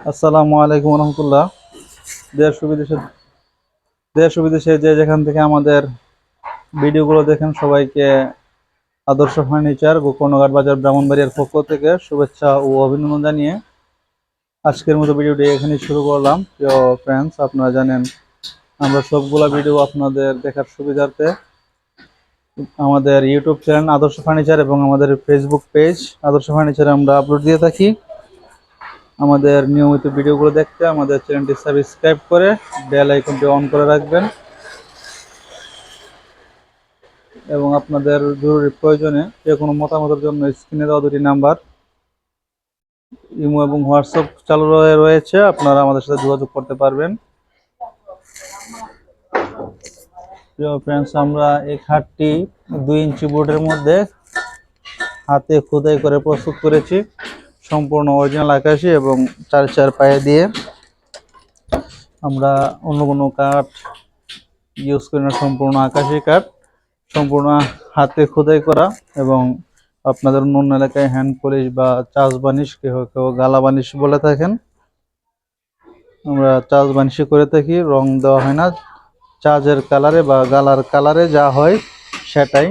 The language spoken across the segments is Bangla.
আসসালামু আলাইকুম রহমতুল্লাহ। দেশ বিদেশে দেশ বিদেশে যে যেখান থেকে আমাদের ভিডিওগুলো দেখেন, সবাইকে আদর্শ ফার্নিচার গোকর্ণঘাট বাজার ব্রাহ্মণবাড়িয়ার পক্ষ থেকে শুভেচ্ছা ও অভিনন্দন জানিয়ে আজকের মতো ভিডিওটি এখানেই শুরু করলাম। প্রিয় ফ্রেন্ডস আপনারা জানেন, আমরা সবগুলা ভিডিও আপনাদের দেখার সুবিধার্থে আমাদের ইউটিউব চ্যানেল আদর্শ ফার্নিচার এবং আমাদের ফেসবুক পেজ আদর্শ ফার্নিচারে আমরা আপলোড দিয়ে থাকি। আমাদের নিয়মিত ভিডিওগুলো দেখতে আমাদের চ্যানেলটি সাবস্ক্রাইব করে বেল আইকনটি অন করে রাখবেন। এবং আপনাদের জরুরি প্রয়োজনে যে কোনো মতামতের জন্য স্ক্রিনে দেওয়া দুটি নাম্বার, ইমো এবং হোয়াটসঅ্যাপ চালু রয়েছে, আপনারা আমাদের সাথে যোগাযোগ করতে পারবেন। প্রিয় ফ্রেন্ডস আমরা এই খাটটি দুই ইঞ্চি বোর্ডের মধ্যে হাতে খোদাই করে প্রস্তুত করেছি। সম্পূর্ণ অরিজিনাল আকাশি এবং চার চার পায়ে দিয়ে আমরা অন্য কোনো কাঠ ইউজ করি না, সম্পূর্ণ আকাশি কাঠ সম্পূর্ণ হাতে খোদাই করা এবং আপনাদের অন্য এলাকায় হ্যান্ড পলিশ বা চাষ বানিশ, কেউ কেউ গালা বানিশ বলে থাকেন। আমরা চাষ বানিশই করে থাকি, রং দেওয়া হয় না চার্জের কালারে বা গালার কালারে যা হয় সেটাই।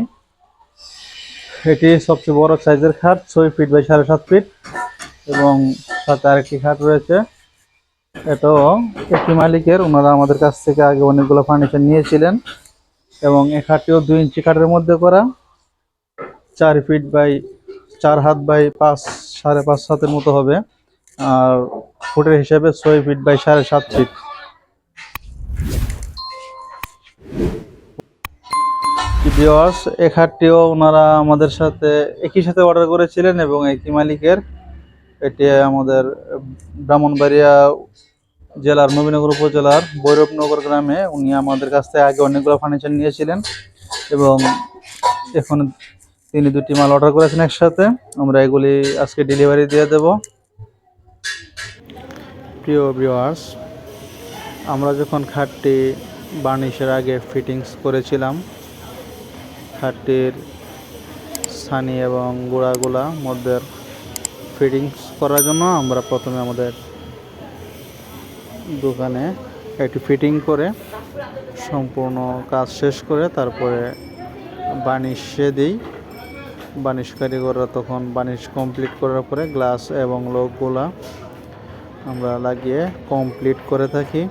এটি সবচেয়ে বড় সাইজের খাট, ছয় ফিট বাই সাড়ে সাত ফিট এবং সাথে আরেকটি খাট রয়েছে। এটাও একটি মালিকের ওনারা আমাদের কাছ থেকে আগে অনেকগুলো ফার্নিচার নিয়েছিলেন এবং এ খাটটিও দুই ইঞ্চি খাটের মধ্যে করা। চার ফিট বাই চার হাত বাই পাঁচ, সাড়ে পাঁচ হাতের মতো হবে। আর ফুটের হিসাবে ছয় ফিট বাই সাড়ে সাত ফিট ভিওয়ার্স এই খাটটিও ওনারা আমাদের সাথে, একই সাথে অর্ডার করেছিলেন এবং একই মালিকের। এটি আমাদের ব্রাহ্মণবাড়িয়া জেলার নবীনগর উপজেলার ভৈরবনগর গ্রামে উনি আমাদের কাছ থেকে আগে অনেকগুলো ফার্নিচার নিয়েছিলেন এবং এখন তিনি দুটি মাল অর্ডার করেছেন একসাথে। আমরা এগুলি আজকে ডেলিভারি দিয়ে দেব। প্রিয় ভিওয়ার্স আমরা যখন খাটটি বার্নিশের আগে ফিটিংস করেছিলাম খাটটির ছানি এবং গোড়াগুলা মধ্যে ফিটিংস করার জন্য আমরা প্রথমে আমাদের দোকানে একটি ফিটিং করে সম্পূর্ণ কাজ শেষ করে তারপরে বানিশে দিই। বানিশ কারিগররা তখন বানিশ কমপ্লিট করার পরে গ্লাস এবং লোকগুলা আমরা লাগিয়ে কমপ্লিট করে থাকি।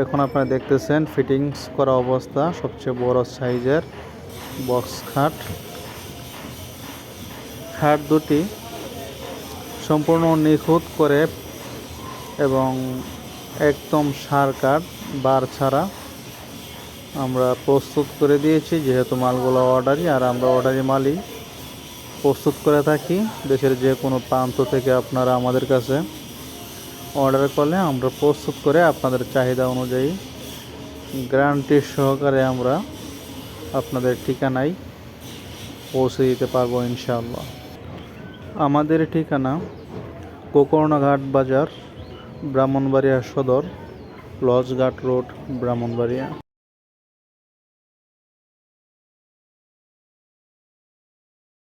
এখন আপনারা দেখতেছেন ফিটিংস করা অবস্থা, সবচেয়ে বড় সাইজের বক্স খাট। খাট দুটি সম্পূর্ণ নিখুঁত করে এবং একদম সার কাঠ, বার ছাড়া আমরা প্রস্তুত করে দিয়েছি, যেহেতু মালগুলো অর্ডারই আর আমরা অর্ডারি মালই প্রস্তুত করে থাকি। দেশের যে কোনো প্রান্ত থেকে আপনারা আমাদের কাছে অর্ডার করলে আমরা প্রস্তুত করে আপনাদের চাহিদা অনুযায়ী গ্যারান্টি সহকারে আমরা আপনাদের ঠিকানায় পৌঁছে দিতে পারব ইনশাআল্লাহ। আমাদের ঠিকানা কোকর্ণাঘাট বাজার, ব্রাহ্মণবাড়িয়া সদর, লজঘাট রোড, ব্রাহ্মণবাড়িয়া।